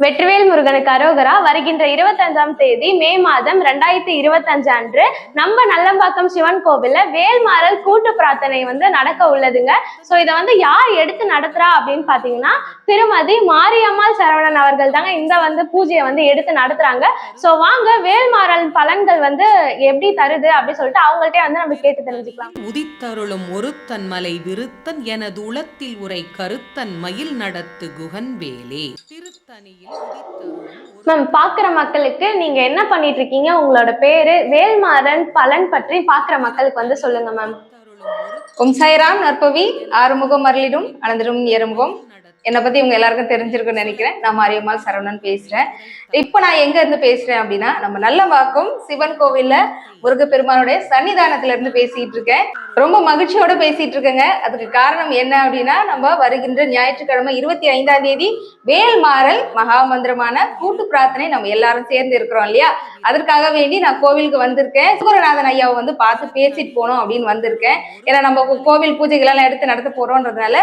வெற்றிவேல் முருகனுக்கு அரோகரா வருகின்ற இருபத்தஞ்சாம் தேதி மே மாதம் ரெண்டாயிரத்தி இருபத்தஞ்சு அன்று நம்ம நல்லம்பாக்கம் சிவன் கோவில்ல வேல்மாறல் கூட்டு பிரார்த்தனை வந்து நடக்க உள்ளதுங்க. சோ இதை வந்து யார் எடுத்து நடத்துறா அப்படின்னு பாத்தீங்கன்னா திருமதி மாரியம்மாள் சரவணன் அவர்கள் தாங்க இந்த வந்து பூஜையை வந்து எடுத்து நடத்துறாங்க. ஸோ வாங்க வேல்மாறல் பலன்கள் வந்து எப்படி தருது அப்படின்னு சொல்லிட்டு அவங்கள்ட்டே வந்து நம்ம கேட்டு தெரிஞ்சுக்கலாம். உதித்தருளும் ஒருத்தன் மலை விருத்தன் எனது உளத்தில் உரை கருத்தன் மயில் நடத்து குகன் வேலே. திருத்தணியில் மேம் பார்க்குற மக்களுக்கு நீங்க என்ன பண்ணிட்டு இருக்கீங்க உங்களோட பேரு வேல்மாறன் பலன் பற்றி பார்க்குற மக்களுக்கு வந்து சொல்லுங்க மேம். ஓம் சாய்ராம் நற்பவி. ஆறுமுகம் அருளிடும். அனந்தரும் ஏறுமுகம். என்னை பத்தி இவங்க எல்லாருக்கும் தெரிஞ்சிருக்கும்னு நினைக்கிறேன். நான் மாரியம்மாள் சரவணன் பேசுறேன். இப்போ நான் எங்க இருந்து பேசுறேன் அப்படின்னா நம்ம நல்லவாக்கம் சிவன் கோவில்ல முருகப்பெருமானுடைய சன்னிதானத்துல இருந்து பேசிட்டு இருக்கேன். ரொம்ப மகிழ்ச்சியோட பேசிட்டு இருக்கேங்க. அதுக்கு காரணம் என்ன அப்படின்னா நம்ம வருகின்ற ஞாயிற்றுக்கிழமை இருபத்தி ஐந்தாம் தேதி வேல்மாறல் மகாமந்திரமான கூட்டு பிரார்த்தனை நம்ம எல்லாரும் சேர்ந்து இருக்கிறோம் இல்லையா? அதற்காக வேண்டி நான் கோவிலுக்கு வந்திருக்கேன். சுகரநாதன் ஐயாவை வந்து பார்த்து பேசிட்டு போனோம் அப்படின்னு வந்திருக்கேன். ஏன்னா நம்ம கோவில் பூஜைகள் எல்லாம் எடுத்து நடத்த போறோம்ன்றதுனால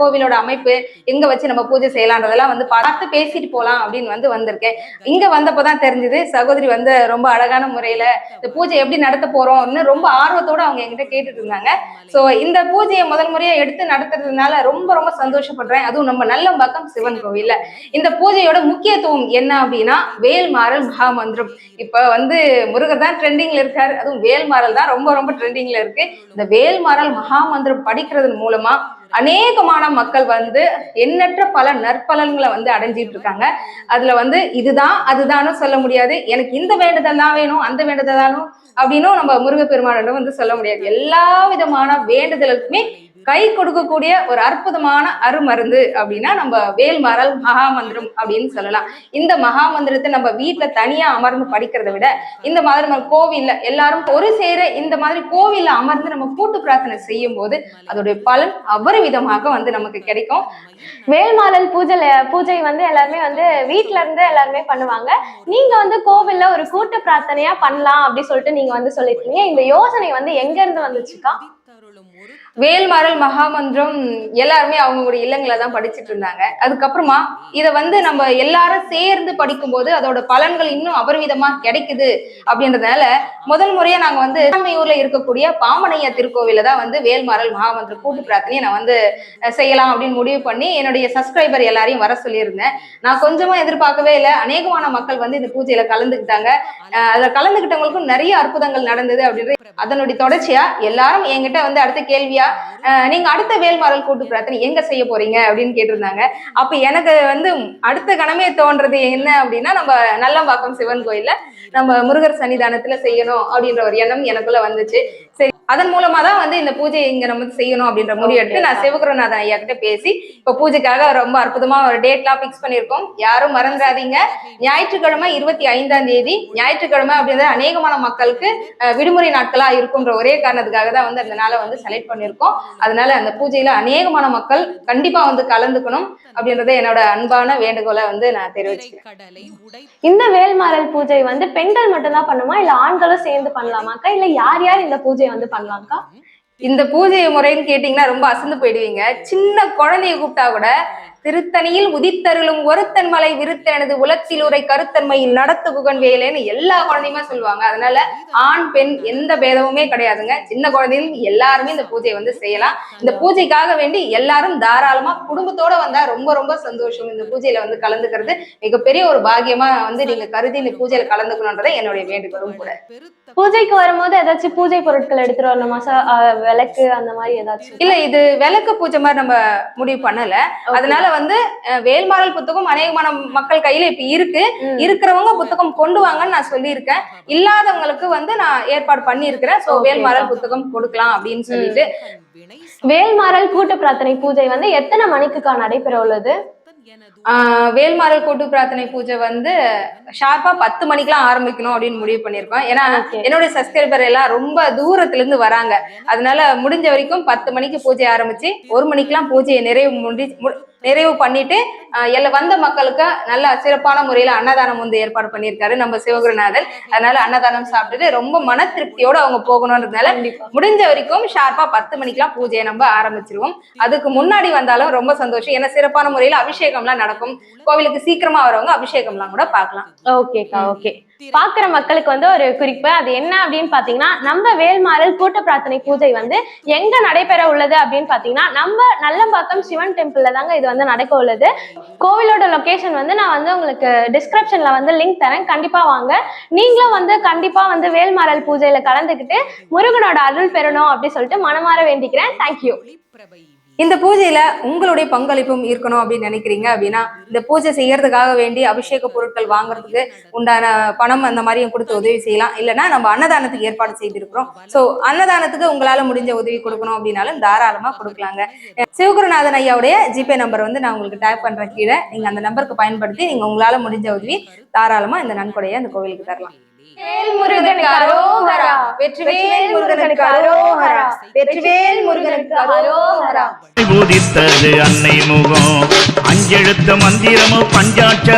கோவிலோட அமைப்பு எங்க வச்சு நம்ம பூஜை செய்யலான்றதெல்லாம் வந்து பார்த்து பேசிட்டு போலாம் அப்படின்னு வந்து வந்திருக்கேன். இங்க வந்தப்பதான் தெரிஞ்சது. சகோதரி வந்து ரொம்ப அழகான முறையில இந்த பூஜை எப்படி நடத்த போறோம்னு ரொம்ப ஆர்வத்தோட அவங்க என்கிட்ட கேட்டுட்டு இருந்தாங்க. சோ இந்த பூஜையை முதல் முறையா எடுத்து நடத்துறதுனால ரொம்ப ரொம்ப சந்தோஷப்படுறேன். அதுவும் நம்ம நல்லம்பாக்கம் சிவன் கோவில்ல. இந்த பூஜையோட முக்கியத்துவம் என்ன அப்படின்னா வேல்மாறல் மகாமந்திரம். இப்ப வந்து முருகர் தான் ட்ரெண்டிங்ல இருக்காரு. அதுவும் வேல்மாறல் தான் ரொம்ப ரொம்ப ட்ரெண்டிங்ல இருக்கு. இந்த வேல்மாறல் மகாமந்திரம் படிக்கிறதன் மூலமா அநேகமான மக்கள் வந்து எண்ணற்ற பல நற்பலன்களை வந்து அடைஞ்சிட்டு இருக்காங்க. அதுல வந்து இதுதான் அதுதானும் சொல்ல முடியாது. எனக்கு இந்த வேண்டுதல் தான் வேணும் அந்த வேண்டுதல் தானும் அப்படின்னும் நம்ம முருகப்பெருமானிடம் வந்து சொல்ல முடியாது. எல்லா விதமான வேண்டுதலுக்குமே கை கொடுக்கக்கூடிய ஒரு அற்புதமான அருமருந்து அப்படின்னா நம்ம வேல்மாறல் மகாமந்திரம் அப்படின்னு சொல்லலாம். இந்த மகாமந்திரத்தை நம்ம வீட்டுல தனியா அமர்ந்து படிக்கிறதை விட இந்த மாதிரி நம்ம கோவில்ல எல்லாரும் ஒரு சேர இந்த மாதிரி கோவில்ல அமர்ந்து நம்ம கூட்டு பிரார்த்தனை செய்யும் போது அதோடைய பலன் அபரிவிதமாக வந்து நமக்கு கிடைக்கும். வேல்மாறல் பூஜை பூஜை வந்து எல்லாருமே வந்து வீட்டுல இருந்து எல்லாருமே பண்ணுவாங்க. நீங்க வந்து கோவில்ல ஒரு கூட்டு பிரார்த்தனையா பண்ணலாம் அப்படின்னு சொல்லிட்டு நீங்க வந்து சொல்லிருக்கீங்க இந்த யோசனை வந்து எங்க இருந்து வந்துச்சுக்கா? வேல்மாறல் மகாமந்திரம் எல்லாருமே அவங்களுடைய இல்லங்களை தான் படிச்சிட்டு இருந்தாங்க. அதுக்கப்புறமா இதை வந்து நம்ம எல்லாரும் சேர்ந்து படிக்கும்போது அதோட பலன்கள் இன்னும் அபரிவிதமா கிடைக்குது அப்படின்றதுனால முதல் முறையா நாங்க வந்து ஊர்ல இருக்கக்கூடிய பாமனையா திருக்கோவில தான் வந்து வேல்மாறல் மகாமந்திர கூட்டு பிரார்த்தனையை நான் வந்து செய்யலாம் அப்படின்னு முடிவு பண்ணி என்னுடைய சப்ஸ்கிரைபர் எல்லாரையும் வர சொல்லியிருந்தேன். நான் கொஞ்சமா எதிர்பார்க்கவே இல்லை. அநேகமான மக்கள் வந்து இந்த பூஜையில கலந்துக்கிட்டாங்க. அதுல கலந்துக்கிட்டவங்களுக்கும் நிறைய அற்புதங்கள் நடந்தது அப்படின்றது அதனுடைய தொடர்ச்சியா எல்லாரும் என்கிட்ட வந்து அடுத்த கேள்வியா அஹ், நீங்க அடுத்த வேல்மாறல் கூட்டு பிரார்த்தனை எங்க செய்ய போறீங்க அப்படின்னு கேட்டிருந்தாங்க. அப்ப எனக்கு வந்து அடுத்த கணமே தோன்றது என்ன அப்படின்னா நம்ம நல்லம்பாக்கம் சிவன் கோயில்ல நம்ம முருகர் சன்னிதானத்துல செய்யணும் அப்படின்ற ஒரு எண்ணம் எனக்குள்ள வந்துச்சு. சரி அதன் மூலமா தான் வந்து இந்த பூஜையை இங்க நம்ம செய்யணும் அப்படின்ற முடிவு எடுத்து நான் சிவகுருநாதன் ஐயா கிட்ட பேசி இப்ப பூஜைக்காக ரொம்ப அற்புதமா ஒரு டேட்லாம் பிக்ஸ் பண்ணியிருக்கோம். யாரும் மறந்துடாதீங்க. ஞாயிற்றுக்கிழமை இருபத்தி ஐந்தாம் தேதி ஞாயிற்றுக்கிழமை அப்படின்றது அநேகமான மக்களுக்கு விடுமுறை நாட்களா இருக்குன்ற ஒரே காரணத்துக்காக தான் வந்து அந்த நாளை வந்து செலக்ட் பண்ணியிருக்கோம். அதனால அந்த பூஜையில அநேகமான மக்கள் கண்டிப்பா வந்து கலந்துக்கணும் அப்படின்றத என்னோட அன்பான வேண்டுகோளை வந்து நான் தெரிவிச்சுக்கிறேன். இந்த வேல்மாறல் பூஜை வந்து பெண்கள் மட்டும்தான் பண்ணுமா? இல்ல ஆண்களும் சேர்ந்து பண்ணலாமாக்கா? இல்ல யார் யார் இந்த பூஜையை வந்து பண்ணலாம்க்கா? இந்த பூஜை முறைன்னு கேட்டீங்கன்னா ரொம்ப அசந்து போயிடுவீங்க. சின்ன குழந்தைய கூப்பிட்டா கூட திருத்தணியில் உதித்தருளும் ஒருத்தன் மலை விருத்தனது உலத்தில் உரை கருத்தன்மையில் நடத்து புகன் வேலைன்னு எல்லா குழந்தையுமே சொல்லுவாங்க. அதனால ஆண் பெண் எந்த பேதமுமே கிடையாதுங்க. சின்ன குழந்தைகள் எல்லாருமே இந்த பூஜையை வந்து செய்யலாம். இந்த பூஜைக்காக வேண்டி எல்லாரும் தாராளமா குடும்பத்தோட வந்தா ரொம்ப ரொம்ப சந்தோஷம். இந்த பூஜையில வந்து கலந்துக்கிறது மிகப்பெரிய ஒரு பாக்கியமா வந்து நீங்க கருதி இந்த பூஜையில கலந்துக்கணுன்றதை என்னுடைய வேண்டுகோளும் கூட. பூஜைக்கு வரும்போது ஏதாச்சும் பூஜை பொருட்கள் எடுத்துட்டு வரணுமா விளக்கு அந்த மாதிரி ஏதாச்சும்? இல்ல இது விளக்கு பூஜை மாதிரி நம்ம முடிவு பண்ணல. அதனால வந்து வேல்மாறல் புத்தகம் அநேகமான மக்கள் கையில இப்ப இருக்கு. இருக்கிறவங்க புத்தகம் கொண்டு வாங்கன்னு நான் சொல்லியிருக்கேன். இல்லாதவங்களுக்கு வந்து நான் ஏற்பாடு பண்ணியிருக்கிறேன். சோ. வேல்மாறல் புத்தகம் கொடுக்கலாம் அப்படின்னு சொல்லிட்டு. வேல்மாறல் கூட்டு பிரார்த்தனை பூஜை வந்து எத்தனை மணிக்குக்கா நடைபெற உள்ளது? வேல்மாறல் கூட்டு பிரார்த்தனை பூஜை வந்து ஷார்ப்பா பத்து மணிக்கெல்லாம் ஆரம்பிக்கணும் அப்படின்னு முடிவு பண்ணியிருக்கோம். ஏன்னா. என்னுடைய சப்ஸ்கிரைபர் எல்லாம் ரொம்ப தூரத்துல இருந்து வராங்க. அதனால முடிஞ்ச வரைக்கும் பத்து மணிக்கு பூஜை ஆரம்பிச்சு ஒரு மணிக்கெல்லாம் பூஜையை நிறைவு முடி நிறைவு பண்ணிட்டு எல்லா வந்த மக்களுக்கு நல்ல சிறப்பான முறையில அன்னதானம் வந்து ஏற்பாடு பண்ணியிருக்காரு நம்ம சிவகுருநாதன் அதனால அன்னதானம் சாப்பிட்டுட்டு ரொம்ப மன திருப்தியோட அவங்க போகணுன்றதுனால முடிஞ்ச வரைக்கும் ஷார்ப்பா பத்து மணிக்கெல்லாம் பூஜையை நம்ம ஆரம்பிச்சிருவோம். அதுக்கு முன்னாடி வந்தாலும் ரொம்ப சந்தோஷம். ஏன்னா சிறப்பான முறையில அபிஷேகம்லாம் நடக்கும். கோவிலுக்கு சீக்கிரமா வரவங்க அபிஷேகம்லாம் கூட பார்க்கலாம். ஓகேக்கா ஓகே. பாக்குற மக்களுக்கு வந்து ஒரு குறிப்பு அது என்ன அப்படின்னு பாத்தீங்கன்னா நம்ம வேல்மாறல் கூட்ட பிரார்த்தனை பூஜை வந்து எங்க நடைபெற உள்ளது அப்படின்னு பாத்தீங்கன்னா நம்ம நல்லம்பாக்கம் சிவன் டெம்பிள்ல தாங்க இது வந்து நடக்க உள்ளது. கோவிலோட லொகேஷன் வந்து நான் வந்து உங்களுக்கு டிஸ்கிரிப்ஷன்ல வந்து லிங்க் தரேன். கண்டிப்பா வாங்க. நீங்களும் வந்து கண்டிப்பா வந்து வேல்மாறல் பூஜையில கலந்துக்கிட்டு முருகனோட அருள் பெறணும் அப்படி சொல்லிட்டு மனமாற வேண்டிக்கிறேன். தேங்க்யூ இந்த பூஜையில உங்களுடைய பங்களிப்பும் இருக்கணும் அப்படின்னு நினைக்கிறீங்க அப்படின்னா இந்த பூஜை செய்யறதுக்காக வேண்டி அபிஷேக பொருட்கள் வாங்குறதுக்கு உண்டான பணம் அந்த மாதிரியும் கொடுத்து உதவி செய்யலாம். இல்லைன்னா நம்ம அன்னதானத்துக்கு ஏற்பாடு செய்திருக்கிறோம். ஸோ அன்னதானத்துக்கு உங்களால முடிஞ்ச உதவி கொடுக்கணும் அப்படின்னாலும் தாராளமா கொடுக்கலாங்க. சிவகுருநாதன் ஐயாவுடைய ஜிபே நம்பர் வந்து நான் உங்களுக்கு டேப் பண்ற கீழே. நீங்க அந்த நம்பருக்கு பயன்படுத்தி நீங்க உங்களால முடிஞ்ச உதவி தாராளமா இந்த நன்கொடையை அந்த கோவிலுக்கு தரலாம். வெற்றிவேல் முருகனுக்கு அரோஹரா வெற்றிவேல் முருகனுக்கு அரோஹரா உதித்தது அன்னை முகம். அஞ்செழுத்த மந்திரமோ பஞ்சாட்ச